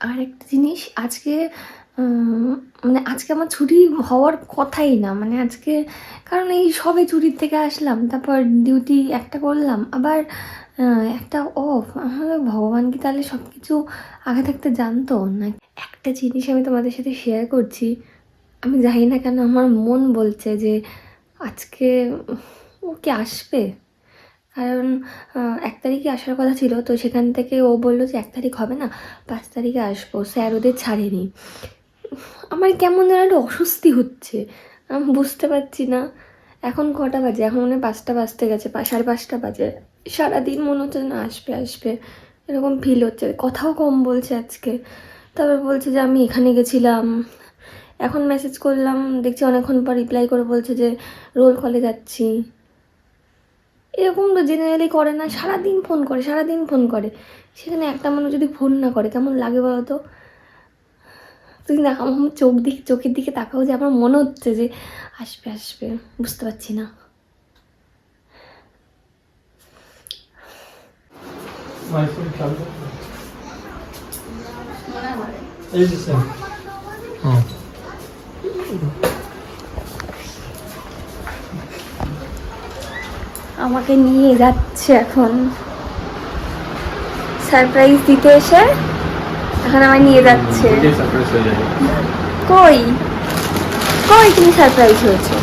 আর একটা জিনিস, আজকে মানে আজকে আমার ছুটি হওয়ার কথাই না। মানে আজকে, কারণ এই সবে ছুটির থেকে আসলাম, তারপর ডিউটি একটা করলাম, আবার একটা অফ আমার ভগবান কি তাহলে সব কিছু আগে থাকতে জানতো? না একটা জিনিস আমি তোমাদের সাথে শেয়ার করছি, আমি জানি না কেন আমার মন বলছে যে আজকে ও কি আসবে? কারণ এক তারিখে আসার কথা ছিল, তো সেখান থেকে ও বলল যে এক তারিখ হবে না, পাঁচ তারিখে আসব, স্যার ওদের ছাড়েনি। আমার কেমন যেন একটা অস্বস্তি হচ্ছে, আমি বুঝতে পারছি না। এখন কটা বাজে? এখন মনে পাঁচটা বাজতে গেছে সাড়ে পাঁচটা বাজে। সারাদিন মনে হচ্ছে না আসবে আসবে। এরকম ফিল হচ্ছে। কথাও কম বলছে আজকে। তারপর বলছে যে আমি এখানে গেছিলাম। এখন মেসেজ করলাম, দেখছি অনেকক্ষণ পর রিপ্লাই করে বলছে যে রোল কলে যাচ্ছি। এরকম তো জেনারেলি করে না সারাদিন ফোন করে সারাদিন ফোন করে। সেখানে একটা মানুষ যদি ফোন না করে কেমন লাগে বলো তো? তুই না আমার চোখ দিকে চোখের দিকে তাকাও যে আমার মনে হচ্ছে যে আসবে আসবে বুঝতে পারছি না। ওয়াইফাই চালু করো। এই যে স্যার হ্যাঁ আমাকে নিয়ে যাচ্ছে এখন। সারপ্রাইজ দিতে এসে এখন আমায় নিয়ে যাচ্ছে। কই? কই তুমি সারপ্রাইজ হয়েছে?